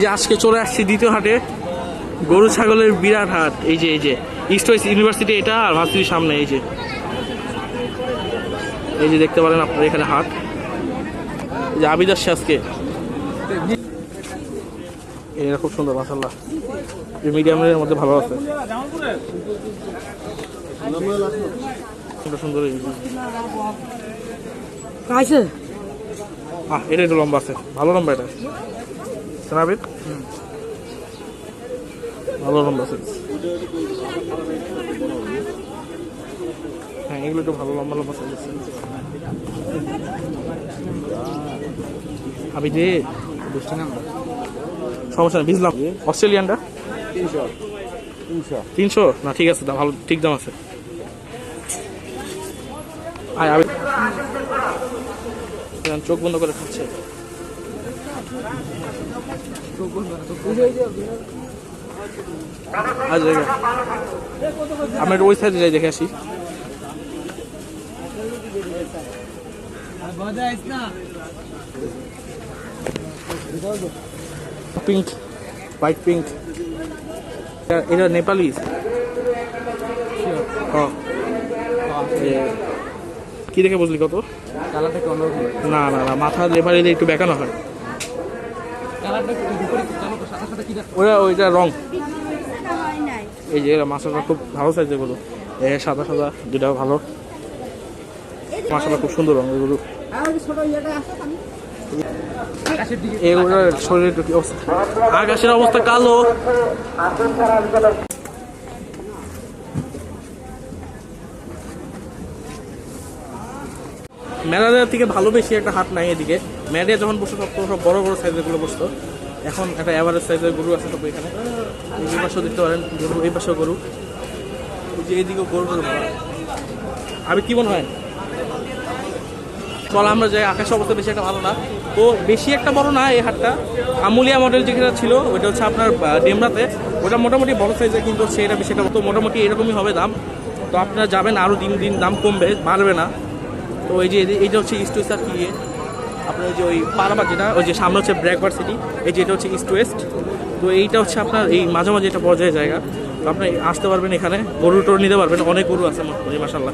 যে আজকে চলে আসছি দ্বিতীয় হাটে। গরু ছাগলের বিরাট হাট। এই যে এই যে ইস্ট ওয়েস্ট ইউনিভার্সিটি এটা আর ভার্সিটির সামনে এই যে। এই যে দেখতে পারেন আপনার এখানে হাট। যে আবিদ আসছে আজকে। এটা খুব সুন্দর মাসাল্লাহ মিডিয়ামের মধ্যে ভালো আছে। সুন্দর আহ এটা একটু লম্বা আছে। ভালো লম্বা এটা। শোনাবিদ ভালো লম্বা আছে। হ্যাঁ এগুলো একটু ভালো লম্বা লম্বা সাইজ আছে। আমি যে বুঝছি না সমস্যা নেই, বুঝলাম। অস্ট্রেলিয়ানটা? তিনশো? তিনশো না, ঠিক আছে ভালো, ঠিক দাম আছে। আয় আমি চোখ বন্ধ করে খাচ্ছে। আজ জায়গা আমরা ওই সাইডে যাই দেখে আসি। পিঙ্ক হোয়াইট পিঙ্ক এটা নেপালি হ্যাঁ এ- কি দেখে বুঝলি কত? না না না মাথা লেভার এলে একটু বেঁকানো হয় কালারটা একটু বিপরীত কালো সাথে সাথে কি ওরা ওইটা রং। এই যে মাছটা খুব ভালো সাইজ এগুলো। এ সাদা সাদা দুটা ভালো। মাছটা খুব সুন্দর রং এগুলো। এগুলোর শরীরের অবস্থা? আকাশের অবস্থা কালো। মেলাদের থেকে ভালো বেশি একটা হাট নাই এদিকে। মেলায় যখন বসে সব সব বড় বড় সাইজেরগুলো বসতো। এখন একটা অ্যাভারেজ সাইজের গরু আছে সব এখানে। এই পাশেও দেখতে পারেন, গরু, এই পাশেও গরু। যে এইদিকেও গরু গরু আমি কি মনে হয়? চল, আমরা যাই। আকাশের অবস্থা বেশি একটা ভালো না। তো বেশি একটা বড় না এই হাটটা। আমুলিয়া মডেল যেটা ছিল, ওইটা হচ্ছে আপনার ডেমরাতে। ওটা মোটামুটি বড় সাইজের কিন্তু সেটা বেশি একটা মোটামুটি এরকমই হবে দাম। তো আপনারা যাবেন আরও দিন দিন দাম কমবে, বাড়বে না। তো এই যে এই- এইটা হচ্ছে ইস্ট ওয়েস্ট আর কি আপনার ওই যে ওই পারাবাদ যেটা, ওই যে সামনে হচ্ছে ব্র্যাকবার সিটি এই যে এটা হচ্ছে ইস্ট ওয়েস্ট তো এইটা হচ্ছে আপনার এই মাঝে মাঝে এটা পর্যায়ে জায়গা। তো আপনি আসতে পারবেন এখানে গরু টরু নিতে পারবেন, অনেক গরু আছে মাসাল্লাহ